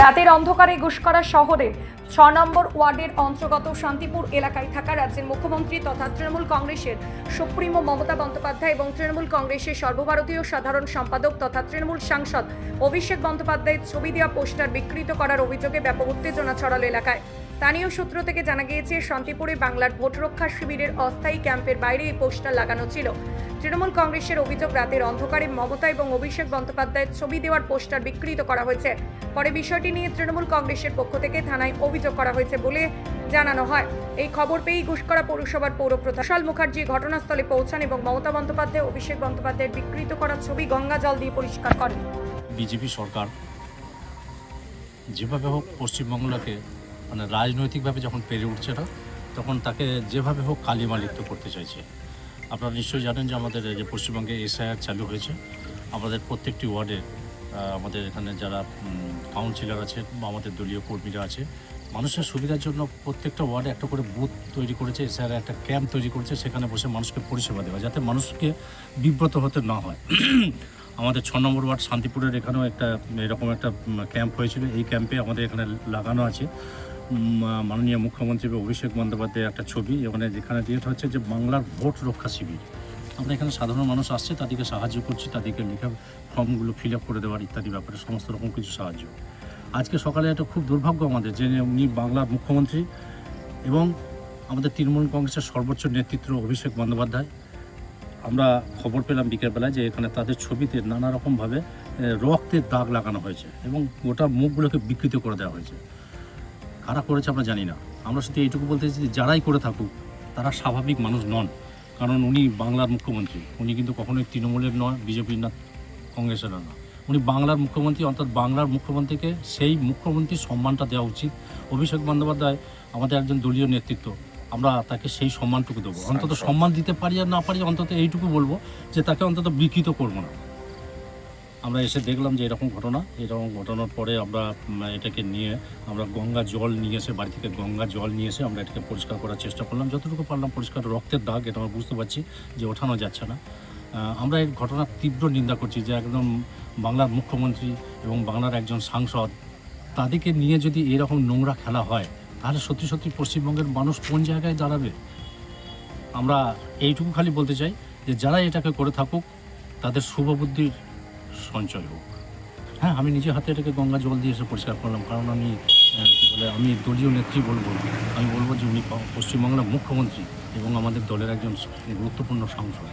রাতের অন্ধকারে গুসকরা শহরের ছ নম্বর ওয়ার্ডের অন্তর্গত শান্তিপুর এলাকায় থাকা রাজ্যের মুখ্যমন্ত্রী তথা তৃণমূল কংগ্রেসের সুপ্রিমো মমতা বন্দ্যোপাধ্যায় এবং তৃণমূল কংগ্রেসের সর্বভারতীয় সাধারণ সম্পাদক তথা তৃণমূল সাংসদ অভিষেক বন্দ্যোপাধ্যায়ের ছবি দেওয়া পোস্টার বিকৃত করার অভিযোগে ব্যাপক উত্তেজনা ছড়ালো এলাকায়। স্থানীয় সূত্র থেকে জানা গিয়েছে, শান্তিপুরে বাংলার ভোট রক্ষা শিবিরের অস্থায়ী ক্যাম্পের বাইরে এই পোস্টার লাগানো ছিল। তৃণমূল কংগ্রেসের অভিযোগ, রাতের অন্ধকারে মমতা এবং অভিষেক বন্দ্যোপাধ্যায়ের ছবি দেওয়ার পোস্টার বিকৃত করা হয়েছে। পরে বিষয়টি নিয়ে তৃণমূল কংগ্রেসের পক্ষ থেকে থানায় অভিযোগ করা হয়েছে বলে জানানো হয়। এই খবর পেয়েই ঘুষকরা পৌরসভার পৌরপ্রধান শাল মুখার্জি ঘটনাস্থলে পৌঁছান এবং মমতা বন্দ্যোপাধ্যায়, অভিষেক বন্দ্যোপাধ্যায়ের বিকৃত করা ছবি গঙ্গা জল দিয়ে পরিষ্কার করেন। বিজেপি সরকার যেভাবে হোক পশ্চিমবাংলাকে মানে রাজনৈতিকভাবে যখন পেরে উঠছে না, তখন তাকে যেভাবে হোক কালিমালিপ্ত করতে চাইছে। আপনারা নিশ্চয়ই জানেন যে আমাদের যে পশ্চিমবঙ্গে এসআইআর চালু হয়েছে। আমাদের প্রত্যেকটি ওয়ার্ডে আমাদের এখানে যারা কাউন্সিলর আছে বা আমাদের দলীয় কর্মীরা আছে, মানুষের সুবিধার জন্য প্রত্যেকটা ওয়ার্ডে একটা করে বুথ তৈরি করেছে, এসআইআর একটা ক্যাম্প তৈরি করেছে, সেখানে বসে মানুষকে পরিষেবা দেওয়া, যাতে মানুষকে বিব্রত হতে না হয়। আমাদের ছ নম্বর ওয়ার্ড শান্তিপুরের এখানেও একটা এরকম একটা ক্যাম্প হয়েছিল। এই ক্যাম্পে আমাদের এখানে লাগানো আছে। মাননীয় মুখ্যমন্ত্রী অভিষেক বন্দ্যোপাধ্যায়ের একটা ছবি, এখানে যেখানে দিয়ে হচ্ছে যে বাংলার ভোট রক্ষা শিবির। আমরা এখানে সাধারণ মানুষ আসছে, তাদেরকে সাহায্য করছি, তাদেরকে লেখা ফর্মগুলো ফিল করে দেওয়ার ইত্যাদি ব্যাপারে, সমস্ত রকম কিছু সাহায্য। আজকে সকালে একটা খুব দুর্ভাগ্য আমাদের যে উনি বাংলার মুখ্যমন্ত্রী এবং আমাদের তৃণমূল কংগ্রেসের সর্বোচ্চ নেতৃত্ব অভিষেক বন্দ্যোপাধ্যায়। আমরা খবর পেলাম বিকেলবেলায় যে এখানে তাদের ছবিতে নানা রকমভাবে রক্তের দাগ লাগানো হয়েছে এবং গোটা মুখগুলোকে বিকৃত করে দেওয়া হয়েছে। কারা করেছে আমরা জানি না। আমরা শুধু এইটুকু বলতে চাইছি যে যারাই করে থাকুক তারা স্বাভাবিক মানুষ নন। কারণ উনি বাংলার মুখ্যমন্ত্রী। উনি কিন্তু কখনোই তৃণমূলের নয় বিজেপির না কংগ্রেসের না। উনি বাংলার মুখ্যমন্ত্রী অর্থাৎ বাংলার মুখ্যমন্ত্রীকে সেই মুখ্যমন্ত্রীর সম্মানটা দেওয়া উচিত। অভিষেক বন্দ্যোপাধ্যায় আমাদের একজন দলীয় নেতৃত্ব আমরা তাকে সেই সম্মানটুকু দেবো। অন্তত সম্মান দিতে পারি আর না পারি অন্তত এইটুকু বলব যে তাকে অন্তত বিকৃত করব না। আমরা এসে দেখলাম যে এরকম ঘটনা, এরকম ঘটনার পরে আমরা এটাকে নিয়ে আমরা গঙ্গা জল নিয়ে এসে, বাড়ি থেকে গঙ্গা জল নিয়ে এসে আমরা এটাকে পরিষ্কার করার চেষ্টা করলাম। যতটুকু পারলাম পরিষ্কার রক্তের দাগ, এটা আমরা বুঝতে পারছি যে ওঠানো যাচ্ছে না। আমরা এই ঘটনার তীব্র নিন্দা করছি যে একদম বাংলার মুখ্যমন্ত্রী এবং বাংলার একজন সাংসদ তাদেরকে নিয়ে যদি এরকম নোংরা খেলা হয়, তাহলে সত্যি সত্যি পশ্চিমবঙ্গের মানুষ কোন জায়গায় দাঁড়াবে? আমরা এইটুকু খালি বলতে চাই যে যারা এটাকে করে থাকুক, তাদের শুভবুদ্ধির সঞ্চয় হোক। হ্যাঁ আমি নিজে হাতে এটাকে গঙ্গা জল দিয়ে এসে পরিষ্কার করলাম। কারণ আমি বলে, আমি দলীয় নেত্রী বলব। আমি বলব যে উনি পশ্চিমবাংলার মুখ্যমন্ত্রী এবং আমাদের দলের একজন গুরুত্বপূর্ণ সাংসদ।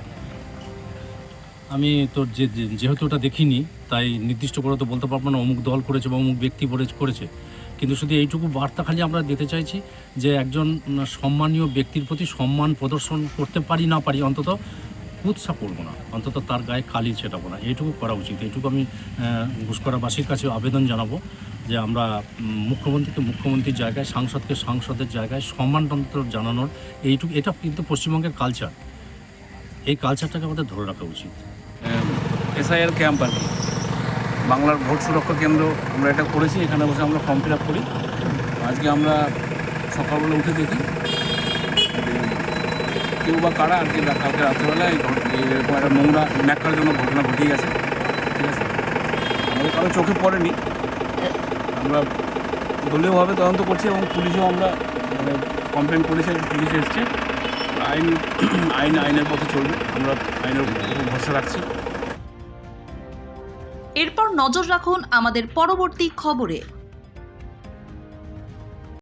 আমি তো যে যেহেতু ওটা দেখিনি, তাই নির্দিষ্ট করে তো বলতে পারব না, অমুক দল করেছে বা অমুক ব্যক্তি করে- করেছে। কিন্তু শুধু এইটুকু বার্তা খালি আমরা দিতে চাইছি যে একজন সম্মানীয় ব্যক্তির প্রতি সম্মান প্রদর্শন করতে পারি না পারি অন্তত উৎসাহ করব না। অন্তত তার গায়ে কালি ছেটাবো না। এইটুকু করা উচিত। এইটুকু আমি ঘুষকরাবাসীর কাছে আবেদন জানাব যে আমরা মুখ্যমন্ত্রীকে মুখ্যমন্ত্রীর জায়গায়, সাংসদকে সাংসদের জায়গায় সম্মান অন্তত জানানোর এইটুকু, এটা কিন্তু পশ্চিমবঙ্গের কালচার এই কালচারটাকে আমাদের ধরে রাখা উচিত। এসআইআর ক্যাম্প আর বাংলার ভোট সুরক্ষা কেন্দ্র আমরা এটা করেছি, এখানে বসে আমরা ফর্ম ফিল করি। আজকে আমরা সকালবেলা উঠে দেখি কেউ বা কারা আর কি কালকে রাত্রেবেলায় এরকম একটা নোংরা, ন্যাক্কার জন্য ঘটনা ঘটে গেছে। ঠিক আছে? আমাদের কারও চোখে পড়েনি। আমরা দলীয়ভাবে তদন্ত করছি এবং পুলিশেও আমরা মানে কমপ্লেন করেছে পুলিশ এসছে। আইন আইন, আইনের পথে চলবে। আমরা আইনের ভরসা রাখছি। এরপর নজর রাখুন আমাদের পরবর্তী খবরে।